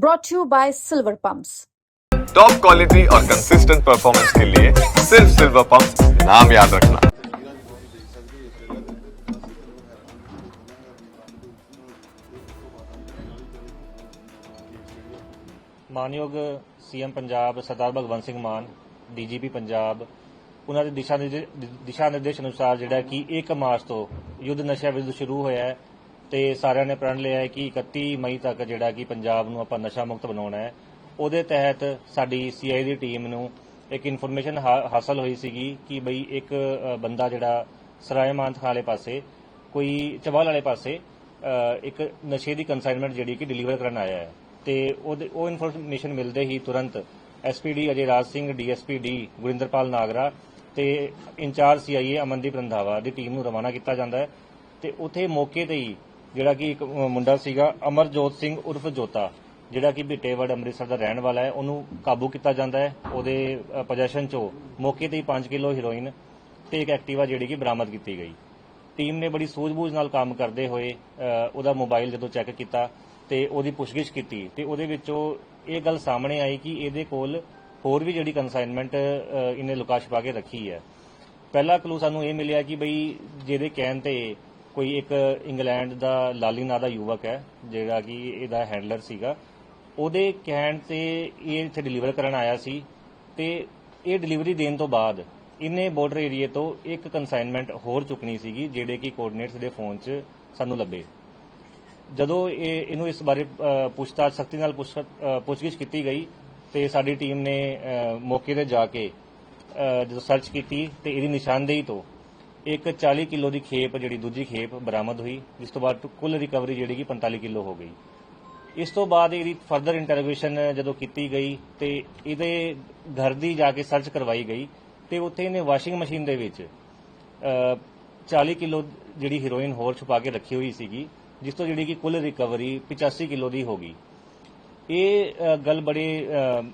brought to you by Silver Pumps. Top quality और consistent performance के लिए सिर्फ सिल्वर पंप नाम याद रखना ਮਾਨਯੋਗ ਸੀਐਮ ਪੰਜਾਬ ਸਰਦਾਰ ਭਗਵੰਤ ਸਿੰਘ ਮਾਨ ਡੀਜੀਪੀ ਪੰਜਾਬ ਉਹਨਾਂ ਦੇ ਦਿਸ਼ਾ ਨਿਰਦੇ- ਦਿਸ਼ਾ ਨਿਰਦੇਸ਼ ਅਨੁਸਾਰ ਜਿਹੜਾ ਕਿ 1 ਮਾਰਚ ਤੋਂ ਯੁੱਧ ਨਸ਼ਾ ਵਿਰੁੱਧ ਸ਼ੁਰੂ ਹੋਇਆ ਹੈ ਤੇ ਸਾਰਿਆਂ ਨੇ ਪ੍ਰਣ ਲਿਆ ਹੈ ਕਿ 31 ਮਈ ਤੱਕ ਜਿਹੜਾ ਕਿ ਪੰਜਾਬ ਨੂੰ ਆਪਾਂ ਨਸ਼ਾ ਮੁਕਤ ਬਣਾਉਣਾ ਹੈ, ਉਹਦੇ ਤਹਿਤ ਸਾਡੀ ਸੀਆਈ ਦੀ ਟੀਮ ਨੂੰ ਇੱਕ ਇਨਫੋਰਮੇਸ਼ਨ ਹਾਸਲ ਹੋਈ ਸੀਗੀ ਕਿ ਬਈ ਇੱਕ ਬੰਦਾ ਜਿਹੜਾ ਸਰਾਏ ਮਾਨਥ ਪਾਸੇ, ਕੋਈ ਚਵਾਲ ਵਾਲੇ ਪਾਸੇ ਇੱਕ ਨਸ਼ੇ ਦੀ ਕੰਸਾਈਨਮੈਂਟ ਜਿਹੜੀ ਕਿ ਡਿਲੀਵਰ ਕਰਨ ਆਇਆ ਹੈ। ਤੇ ਉਹ ਇਨਫੋਰਮੇਸ਼ਨ ਮਿਲਦੇ ਹੀ ਤੁਰੰਤ SPD Ajay Raj Singh DSP D Gurinderpal Nagra ਤੇ ਇੰਚਾਰਜ ਸੀਆਈਏ ਅਮਨਦੀਪ ਰੰਧਾਵਾ ਦੀ ਟੀਮ ਨੂੰ ਰਵਾਨਾ ਕੀਤਾ ਜਾਂਦਾ ਹੈ। ਤੇ ਉਥੇ ਮੌਕੇ ਤੇ ਹੀ ਜਿਹੜਾ ਕਿ ਇੱਕ ਮੁੰਡਾ ਸੀਗਾ ਅਮਰਜੋਤ ਸਿੰਘ ਉਰਫ ਜੋਤਾ ਜਿਹੜਾ ਕਿ ਭਿੱਟੇਵੜ ਅੰਮ੍ਰਿਤਸਰ ਦਾ ਰਹਿਣ ਵਾਲਾ ਹੈ। ਉਹਨੂੰ ਕਾਬੂ ਕੀਤਾ ਜਾਂਦਾ ਹੈ। ਉਹਦੇ ਪੋਜੈਸ਼ਨ ਚੋਂ ਮੌਕੇ ਤੇ ਹੀ 5 ਕਿਲੋ ਹੀਰੋਇਨ ਤੇ ਇੱਕ ਐਕਟਿਵਾ ਜਿਹੜੀ ਕਿ ਬਰਾਮਦ ਕੀਤੀ ਗਈ। ਟੀਮ ਨੇ ਬੜੀ ਸੂਝ-ਬੂਝ ਨਾਲ ਕੰਮ ਕਰਦੇ ਹੋਏ ਅ, ਉਹਦਾ ਮੋਬਾਈਲ ਜਦੋਂ ਚੈੱਕ ਕੀਤਾ ਤੇ ਉਹਦੀ ਪੁੱਛਗਿੱਛ ਕੀਤੀ ਤੇ ਉਹਦੇ ਵਿੱਚੋਂ ਇਹ ਗੱਲ ਸਾਹਮਣੇ ਆਈ ਕਿ ਇਹਦੇ ਕੋਲ ਹੋਰ ਵੀ ਜਿਹੜੀ ਕਨਸਾਈਨਮੈਂਟ ਇਹਨੇ ਲੁਕਾ ਛੁਪਾ ਕੇ ਰੱਖੀ ਹੈ। ਪਹਿਲਾ ਕਲੂ ਸਾਨੂੰ ਇਹ ਮਿਲਿਆ ਕਿ ਬਈ ਜਿਹਦੇ ਕਹਿਣ ਤੇ ਕੋਈ ਇੱਕ ਇੰਗਲੈਂਡ ਦਾ ਲਾਲੀ ਨਾਂ ਦਾ ਯੁਵਕ ਹੈ ਜਿਹੜਾ ਕਿ ਇਹਦਾ ਹੈਂਡਲਰ ਸੀਗਾ। ਉਹਦੇ ਕਹਿਣ ਤੇ ਇਹ ਇੱਥੇ ਡਿਲੀਵਰ ਕਰਨ ਆਇਆ ਸੀ ਤੇ ਇਹ ਡਿਲੀਵਰੀ ਦੇਣ ਤੋਂ ਬਾਅਦ ਇਹਨੇ ਬਾਰਡਰ ਏਰੀਏ ਤੋਂ ਇੱਕ ਕੰਸਾਈਨਮੈਂਟ ਹੋਰ ਚੁੱਕਣੀ ਸੀਗੀ ਜਿਹੜੇ ਕਿ ਕੋਆਰਡੀਨੇਟਸ ਦੇ ਫੋਨ 'ਚ ਸਾਨੂੰ ਲੱਭੇ। ਜਦੋਂ ਇਹ ਇਹਨੂੰ ਇਸ ਬਾਰੇ ਅ, ਪੁੱਛਤਾਛ ਸਖਤੀ ਨਾਲ ਪੁੱਛਗਿੱਛ ਕੀਤੀ ਗਈ ਤੇ ਸਾਡੀ ਟੀਮ ਨੇ ਮੌਕੇ ਤੇ ਜਾ ਕੇ ਜਦੋਂ ਸਰਚ ਕੀਤੀ ਤੇ ਇਹਦੀ ਨਿਸ਼ਾਨਦੇਹੀ ਤੋਂ ਇੱਕ 40 ਕਿਲੋ ਦੀ ਖੇਪ ਜਿਹੜੀ ਦੂਜੀ ਖੇਪ ਬਰਾਮਦ ਹੋਈ ਜਿਸ ਤੋਂ ਬਾਅਦ ਕੁੱਲ ਰਿਕਵਰੀ ਜਿਹੜੀ ਕਿ 45 ਕਿਲੋ ਹੋ ਗਈ। ਇਸ ਤੋਂ ਬਾਅਦ ਇਹਦੀ ਫਰਦਰ ਇੰਟਰੋਗੇਸ਼ਨ ਜਦੋਂ ਕੀਤੀ ਗਈ ਤੇ ਇਹਦੇ ਘਰ ਦੀ ਜਾ ਕੇ ਸਰਚ ਕਰਵਾਈ ਗਈ ਤੇ ਉੱਥੇ ਇਹਨੇ ਵਾਸ਼ਿੰਗ ਮਸ਼ੀਨ ਦੇ ਵਿੱਚ ਅ, 40 ਕਿਲੋ ਜਿਹੜੀ ਹੀਰੋਇਨ ਹੋਰ ਛੁਪਾ ਕੇ ਰੱਖੀ ਹੋਈ ਸੀਗੀ ਜਿਸ ਤੋਂ ਜਿਹੜੀ ਕਿ ਕੁੱਲ ਰਿਕਵਰੀ 85 ਕਿਲੋ ਦੀ ਹੋ ਗਈ। ਇਹ ਗੱਲ ਬੜੀ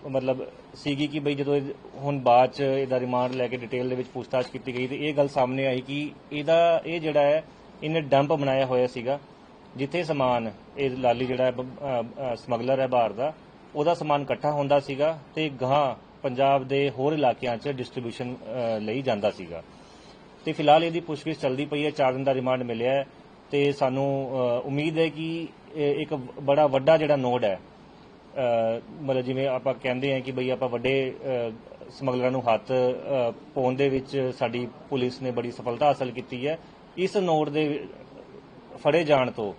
ਮਤਲਬ ਸੀਗੀ ਕਿ ਬਈ ਜਦੋਂ ਇਹ ਹੁਣ ਬਾਅਦ ਚ ਇਹਦਾ ਰਿਮਾਂਡ ਲੈ ਕੇ ਡਿਟੇਲ ਦੇ ਵਿੱਚ ਪੁੱਛਤਾਛ ਕੀਤੀ ਗਈ ਤੇ ਇਹ ਗੱਲ ਸਾਹਮਣੇ ਆਈ ਕਿ ਇਹਦਾ, ਇਹ ਜਿਹੜਾ ਹੈ, ਇਹਨੇ ਡੰਪ ਬਣਾਇਆ ਹੋਇਆ ਸੀਗਾ, ਜਿੱਥੇ ਸਮਾਨ, ਇਹ ਲਾਲੀ ਜਿਹੜਾ ਸਮਗਲਰ ਹੈ ਬਾਹਰ ਦਾ, ਉਹਦਾ ਸਮਾਨ ਇਕੱਠਾ ਹੁੰਦਾ ਸੀਗਾ ਤੇ ਗਾਂ ਪੰਜਾਬ ਦੇ ਹੋਰ ਇਲਾਕਿਆਂ 'ਚ ਡਿਸਟ੍ਰੀਬਿਊਸ਼ਨ ਲਈ ਜਾਂਦਾ ਸੀਗਾ। ਤੇ ਫਿਲਹਾਲ ਇਹਦੀ ਪੁੱਛਗਿੱਛ ਚੱਲਦੀ ਪਈ ਹੈ 4 ਦਿਨ ਦਾ ਰਿਮਾਂਡ ਮਿਲਿਆ ਹੈ ਤੇ ਸਾਨੂੰ ਉਮੀਦ ਹੈ ਕਿ ਇੱਕ ਬੜਾ ਵੱਡਾ ਜਿਹੜਾ ਨੋਡ ਹੈ ਮਤਲਬ ਜਿਵੇਂ ਆਪਾਂ ਕਹਿੰਦੇ ਹਾਂ ਕਿ ਬਈ ਆਪਾਂ ਵੱਡੇ ਸਮਗਲਰਾਂ ਨੂੰ ਹੱਥ ਪਾਉਣ ਦੇ ਵਿੱਚ ਸਾਡੀ ਪੁਲਿਸ ਨੇ ਬੜੀ ਸਫਲਤਾ ਹਾਸਲ ਕੀਤੀ ਹੈ। ਇਸ ਨੋਟ ਦੇ ਫੜੇ ਜਾਣ ਤੋਂ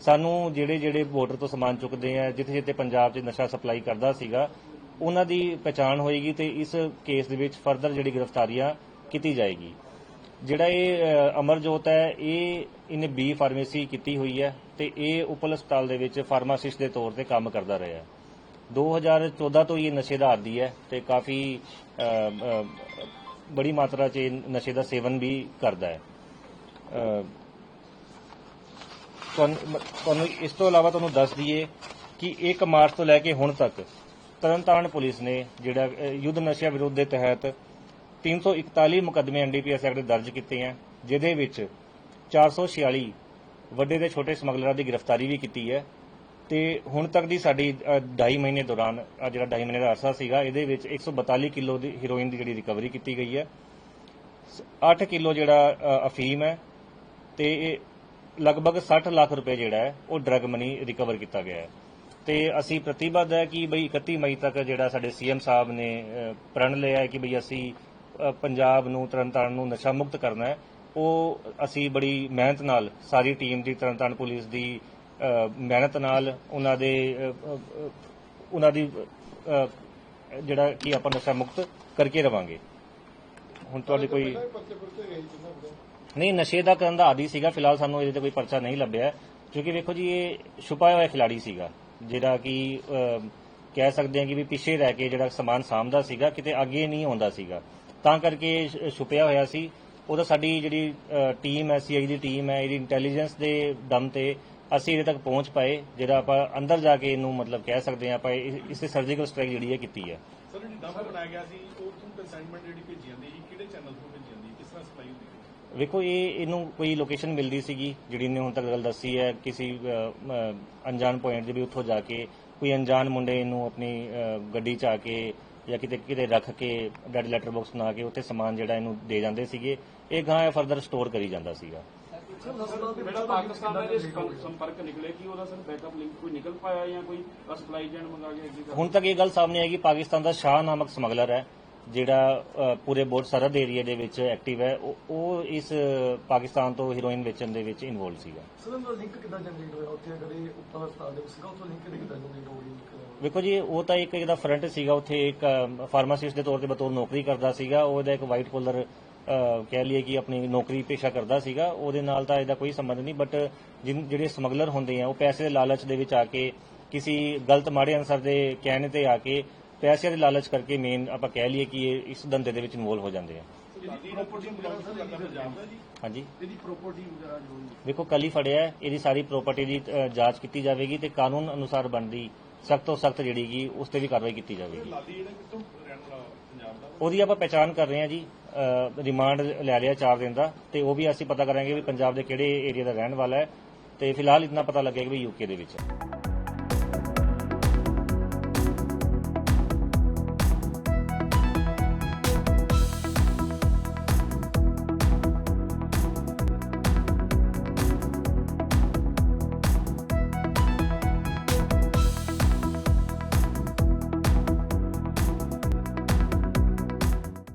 ਸਾਨੂੰ ਜਿਹੜੇ ਜਿਹੜੇ ਬਾਰਡਰ ਤੋਂ ਸਮਾਨ ਚੁੱਕਦੇ ਆ, ਜਿੱਥੇ ਜਿੱਥੇ ਪੰਜਾਬ 'ਚ ਨਸ਼ਾ ਸਪਲਾਈ ਕਰਦਾ ਸੀਗਾ, ਉਹਨਾਂ ਦੀ ਪਛਾਣ ਹੋਏਗੀ ਤੇ ਇਸ ਕੇਸ ਦੇ ਵਿੱਚ ਫਰਦਰ ਜਿਹੜੀ ਗ੍ਰਿਫਤਾਰੀਆਂ ਕੀਤੀ ਜਾਏਗੀ। ਜਿਹੜਾ ਇਹ ਅਮਰਜੋਤ ਹੈ, ਇਹ ਇਹਨੇ ਬੀ ਫਾਰਮੇਸੀ ਕੀਤੀ ਹੋਈ ਹੈ ਤੇ ਇਹ ਉਪਲ ਹਸਪਤਾਲ ਦੇ ਵਿੱਚ ਫਾਰਮਾਸਿਸਟ ਦੇ ਤੌਰ ਤੇ ਕੰਮ ਕਰਦਾ ਰਿਹਾ ਹੈ। 2014 ਤੋਂ ਇਹ ਨਸ਼ੇ ਦਾ ਆਦੀ ਹੈ ਤੇ ਕਾਫੀ ਬੜੀ ਮਾਤਰਾ 'ਚ ਇਹ ਨਸ਼ੇ ਦਾ ਸੇਵਨ ਵੀ ਕਰਦਾ ਹੈ। ਤੁਹਾਨੂੰ ਇਸ ਤੋਂ ਇਲਾਵਾ ਤੁਹਾਨੂੰ ਦੱਸ ਦਈਏ ਕਿ 1 ਮਾਰਚ ਤੋਂ ਲੈ ਕੇ ਹੁਣ ਤੱਕ ਤਰਨਤਾਰਨ ਪੁਲਿਸ ਨੇ ਜਿਹੜਾ ਯੁੱਧ ਨਸ਼ਿਆਂ ਵਿਰੋਧ ਦੇ ਤਹਿਤ 341 ਮੁਕੱਦਮੇ ਐਨਡੀਪੀਐਸ ਐਕਟ ਦਰਜ ਕੀਤੇ ਹੈ ਜਿਹਦੇ ਵਿੱਚ 446 ਵੱਡੇ ਤੇ ਛੋਟੇ ਸਮਗਲਰਾਂ ਦੀ ਗ੍ਰਿਫਤਾਰੀ ਵੀ ਕੀਤੀ ਹੈ ਤੇ ਹੁਣ ਤੱਕ ਦੀ ਸਾਡੀ 2.5 ਮਹੀਨੇ ਦੌਰਾਨ ਆਹ ਜਿਹੜਾ 2.5 ਮਹੀਨੇ ਦਾ ਅਰਸਾ ਸੀਗਾ, ਇਹਦੇ ਵਿੱਚ 142 ਕਿਲੋ ਦੀ ਹੀਰੋਇਨ ਦੀ ਜਿਹੜੀ ਰਿਕਵਰੀ ਕੀਤੀ ਗਈ ਹੈ। 8 ਕਿਲੋ ਜਿਹੜਾ ਅਫੀਮ ਹੈ ਤੇ ਇਹ ਲਗਭਗ 60 ਲੱਖ ਰੁਪਏ ਜਿਹੜਾ ਹੈ, ਉਹ ਡਰਗ ਮਨੀ ਰਿਕਵਰ ਕੀਤਾ ਗਿਆ ਹੈ। ਤੇ ਅਸੀਂ ਪ੍ਰਤੀਬੱਧ ਹੈ ਕਿ ਬਈ 31 ਮਈ ਤੱਕ ਜਿਹੜਾ ਸਾਡੇ ਸੀਐਮ ਸਾਹਿਬ ਨੇ ਪ੍ਰਣ ਲਿਆ ਹੈ ਕਿ ਬਈ ਅਸੀਂ ਪੰਜਾਬ ਨੂੰ ਤਰਨਤਾਰਨ ਨੂੰ ਨਸ਼ਾ ਮੁਕਤ ਕਰਨਾ ਹੈ ਉਹ ਅਸੀਂ ਬੜੀ ਮਿਹਨਤ ਨਾਲ ਸਾਰੀ ਟੀਮ ਦੀ ਤਰਨਤਾਰਨ ਪੁਲਿਸ ਦੀ ਮਿਹਨਤ ਨਾਲ ਉਹਨਾਂ ਦੇ ਉਹਨਾਂ ਦੀ ਜਿਹੜਾ ਕਿ ਆਪਾਂ ਨਸ਼ਾ ਮੁਕਤ ਕਰਕੇ ਰਵਾਂਗੇ ਹੁਣ ਤੁਹਾਡੇ ਕੋਈ ਨਹੀਂ ਨਸ਼ੇ ਦਾ ਕਰਨ ਦਾ ਆਦੀ ਸੀਗਾ ਫਿਲਹਾਲ ਸਾਨੂੰ ਇਹਦੇ ਤੇ ਕੋਈ ਪਰਚਾ ਨਹੀਂ ਲੱਭਿਆ। ਕਿਉਂਕਿ ਵੇਖੋ ਜੀ ਇਹ ਛੁਪਾਇਆ ਹੋਇਆ ਖਿਲਾੜੀ ਸੀਗਾ ਜਿਹੜਾ ਕਿ ਕਹਿ ਸਕਦੇ ਹਾਂ ਕਿ ਵੀ ਪਿੱਛੇ ਰਹਿ ਕੇ ਜਿਹੜਾ ਸਮਾਨ ਸਾਂਭਦਾ ਸੀਗਾ ਕਿਤੇ ਅੱਗੇ ਨਹੀਂ ਆਉਂਦਾ ਸੀਗਾ ਤਾਂ ਕਰਕੇ ਛੁਪਿਆ ਹੋਇਆ ਸੀ। ਉਹਦਾ ਸਾਡੀ ਜਿਹੜੀ ਟੀਮ ਹੈ ਸੀਆਈ ਦੀ ਟੀਮ ਹੈ ਇਹਦੀ ਇੰਟੈਲੀਜੈਂਸ ਦੇ ਦਮ ਤੇ ਅਸੀਂ ਇਹਦੇ ਤੱਕ ਪਹੁੰਚ ਪਾਏ ਜਿਹੜਾ ਆਪਾਂ ਅੰਦਰ ਜਾ ਕੇ ਇਹਨੂੰ ਮਤਲਬ ਕਹਿ ਸਕਦੇ ਹਾਂ ਆਪਾਂ ਇਸੇ ਸਰਜੀਕਲ ਸਟ੍ਰਾਈਕ ਜਿਹੜੀ ਹੈ ਕੀਤੀ ਹੈ। ਸਰ ਜਿਹੜੀ ਡੰਪ ਬਣਾਇਆ ਗਿਆ ਸੀ ਉਹ ਤੋਂ ਕੰਸਾਈਨਮੈਂਟ ਜਿਹੜੀ ਭੇਜੀ ਜਾਂਦੀ ਸੀ ਕਿਹੜੇ ਚੈਨਲ ਤੋਂ ਭੇਜੀ ਜਾਂਦੀ ਕਿਸ ਤਰ੍ਹਾਂ ਸਪਲਾਈ ਹੁੰਦੀ ਸੀ ਵੇਖੋ ਇਹ ਇਹਨੂੰ ਕੋਈ ਲੋਕੇਸ਼ਨ ਮਿਲਦੀ ਸੀਗੀ ਜਿਹੜੀ ਨੇ ਹੁਣ ਤੱਕ ਗੱਲ ਦੱਸੀ ਹੈ ਕਿਸੇ ਅਣਜਾਣ ਪੁਆਇੰਟ ਦੇ ਵੀ ਉੱਥੋਂ ਜਾ ਕੇ ਕੋਈ ਅਣਜਾਣ ਮੁੰਡੇ ਨੂੰ ਆਪਣੀ ਗੱਡੀ 'ਚ ਆ ਕੇ ਜਾਂ ਕਿਤੇ ਕਿਤੇ ਰੱਖ ਕੇ ਡੈਡ ਲੈਟਰ ਬਾਕਸ ਬਣਾ ਕੇ ਉੱਥੇ ਸਮਾਨ ਜਿਹੜਾ ਇਹਨੂੰ ਦੇ ਜਾਂਦੇ ਸੀਗੇ ਇਹ ਗਾਂ ਫਰਦਰ ਸਟੋਰ ਕਰੀ ਜਾਂਦਾ ਸੀਗਾ। ਜਿਹੜਾ ਪਾਕਿਸਤਾਨ ਦਾ ਜੇ ਸੰਪਰਕ- ਸੰਪਰਕ ਨਿਕਲੇ ਕਿ ਉਹਦਾ ਸਰ ਬੈਕਅਪ ਲਿੰਕ ਕੋਈ ਨਿਕਲ ਪਾਇਆ ਜਾਂ ਕੋਈ ਸਪਲਾਈ ਚੇਨ ਮੰਗਾ ਕੇ ਅੱਗੇ ਕਰ ਹੁਣ ਤੱਕ ਇਹ ਗੱਲ ਸਾਹਮਣੇ ਆਈ ਕਿ ਪਾਕਿਸਤਾਨ ਦਾ ਸ਼ਾਹ ਨਾਮਕ ਸਮਗਲਰ ਹੈ। ਜਿਹੜਾ ਪੂਰੇ ਬੋਰਡ ਸਰਹੱਦ ਏਰੀਆ ਦੇ ਵਿੱਚ ਐਕਟਿਵ ਹੈ ਉਹ- ਇਸ ਪਾਕਿਸਤਾਨ ਤੋਂ ਹੀਰੋਇਨ ਵੇਚਣ ਦੇ ਵਿੱਚ ਇਨਵੋਲਡ ਸੀਗਾ। ਸਰ ਉਹਦਾ ਲਿੰਕ ਕਿੱਦਾਂ ਜਨਰੇਟ ਹੋਇਆ? ਉੱਥੇ ਅਗਰ ਇਹ ਉੱਪਰ ਹਸਪਤਾਲ ਦੇ ਵਿੱਚ ਸੀਗਾ ਉੱਥੋਂ ਲਿੰਕ ਕਿੱਦਾਂ ਜਨਰੇਟ ਹੋ ਗਿਆ ਵੇਖੋ ਜੀ ਉਹ ਤਾਂ ਇੱਕ ਇਹਦਾ ਫਰੰਟ ਸੀਗਾ ਉੱਥੇ ਇੱਕ ਫਾਰਮਾਸਿਸਟ ਦੇ ਤੌਰ ਤੇ ਬਤੌਰ ਨੌਕਰੀ ਕਰਦਾ ਸੀਗਾ ਉਹਦਾ ਇੱਕ ਵਾਈਟ ਕੋਲਰ ਕਹਿ ਲਈਏ ਕਿ ਆਪਣੀ ਨੌਕਰੀ ਪੇਸ਼ਾ ਕਰਦਾ ਸੀਗਾ ਉਹਦੇ ਨਾਲ ਤਾਂ ਇਹਦਾ ਕੋਈ ਸੰਬੰਧ ਨਹੀਂ ਬਟ ਜਿਹੜੇ ਸਮਗਲਰ ਹੁੰਦੇ ਆ ਉਹ ਪੈਸੇ ਦੇ ਲਾਲਚ ਦੇ ਵਿੱਚ ਆ ਕੇ ਕਿਸੇ ਗਲਤ ਮਾੜੇ ਅਨਸਰ ਦੇ ਕਹਿਣੇ ਤੇ ਆ ਕੇ ਪੈਸੇ ਦੇ ਲਾਲਚ ਕਰਕੇ ਮੇਨ ਆਪਾਂ ਕਹਿ ਲਈਏ ਕਿ ਇਹ ਇਸ ਧੰਦੇ ਦੇ ਵਿੱਚ ਇਨਵੋਲਵ ਹੋ ਜਾਂਦੇ ਆ। ਹਾਂਜੀ। ਇਹਦੀ ਪ੍ਰਾਪਰਟੀ ਵਗੈਰਾ ਜੋ ਵੇਖੋ ਕੱਲ ਹੀ ਫੜਿਆ ਹੈ, ਇਹਦੀ ਸਾਰੀ ਪ੍ਰਾਪਰਟੀ ਦੀ ਅ, ਜਾਂਚ ਕੀਤੀ ਜਾਵੇਗੀ ਤੇ ਕਾਨੂੰਨ ਅਨੁਸਾਰ ਬਣਦੀ ਸਖਤ ਤੋਂ ਸਖਤ ਜਿਹੜੀ ਗੀ ਉਸ ਤੇ ਵੀ ਕਾਰਵਾਈ ਕੀਤੀ ਜਾਵੇਗੀ। ਲਾਦੀ ਜਿਹੜਾ ਕਿੱਥੋਂ ਰਹਿਣ ਵਾਲਾ ਪੰਜਾਬ ਦਾ? ਉਹਦੀ ਆਪਾਂ ਪਹਿਚਾਣ ਕਰ ਰਹੇ ਹਾਂ ਜੀ ਅ, ਰਿਮਾਂਡ ਲੈ ਲਿਆ 4 ਦਿਨ ਦਾ ਤੇ ਉਹ ਵੀ ਅਸੀਂ ਪਤਾ ਕਰਾਂਗੇ ਵੀ ਪੰਜਾਬ ਦੇ ਕਿਹੜੇ ਏਰੀਆ ਦਾ ਰਹਿਣ ਵਾਲਾ ਹੈ ਤੇ ਫਿਲਹਾਲ ਇਤਨਾ ਪਤਾ ਲੱਗੇਗਾ ਵੀ ਯੂਕੇ ਦੇ ਵਿੱਚ ਹੈ।